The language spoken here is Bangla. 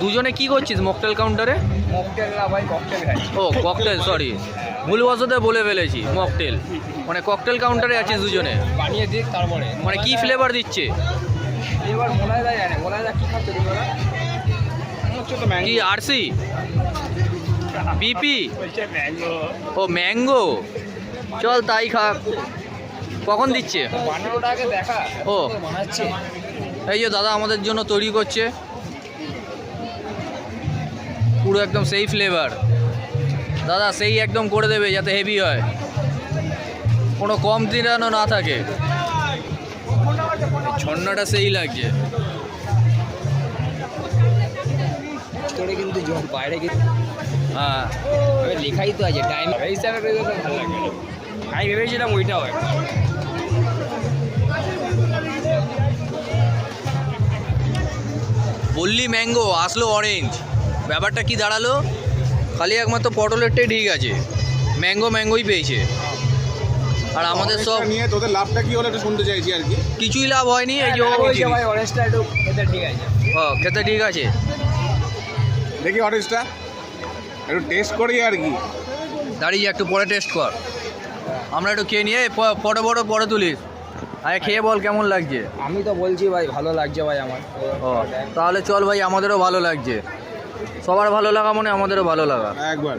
দুজনে কি করছিস মকটেল কাউন্টারে মকটেল না ভাই ককটেল ও ককটেল সরি ভুলবশতে বলে ফেলেছি মকটেল মানে ককটেল কাউন্টারে আছিস দুজনে? বানিয়ে দিক তারপরে। মানে কি ফ্লেভার দিচ্ছে? এবার মোলায় দা জানে মোলায় দা কি খাচ্ছে তোমরা। কি আরসি পিপি ও ম্যাঙ্গো চল তাই খা কখন দিচ্ছে? ও। এই যে দাদা আমাদের জন্য তৈরি করছে। পুরো একদম সেই ফ্লেভার দাদা সেই একদম করে দেবে যাতে হেভি হয়। কোনো কম দিনানো না থাকে। ছন্নাটা সেই লাগছে। কিন্তু বাইরে হ্যাঁ। লেখাই তো আছে টাইম হিসাবে ভালো লাগে। আমি ভেবেছিলাম ওইটা হয়। বললি ম্যাঙ্গো আসলো অরেঞ্জ ব্যাপারটা কি দাঁড়াল? খালি একমাত্র পটলেরটাই ঠিক আছে। ম্যাঙ্গো ম্যাঙ্গোই পেয়েছে। আর আমাদের সব নিয়ে তোদের লাভটা কি হলো একটু শুনতে চাইছি আর কি। কিছুই লাভ হয়নি এই যে ও ভাই অরেঞ্জটা একটু খেতে ঠিক আছে। ও, খেতে ঠিক আছে। দেখি অরেঞ্জটা একটু টেস্ট করি আর কি। দাঁড়িয়ে একটু পরে টেস্ট কর। আমরা একটু খেয়ে নিয়ে ফটো ফটো পরে তুলিস। আরে খেয়ে বল কেমন লাগছে? আমি তো বলছি ভাই ভালো লাগছে ভাই আমার। ও তাহলে চল ভাই আমাদেরও ভালো লাগছে। সবার ভালো লাগা মানে আমাদেরও ভালো লাগা। একবার।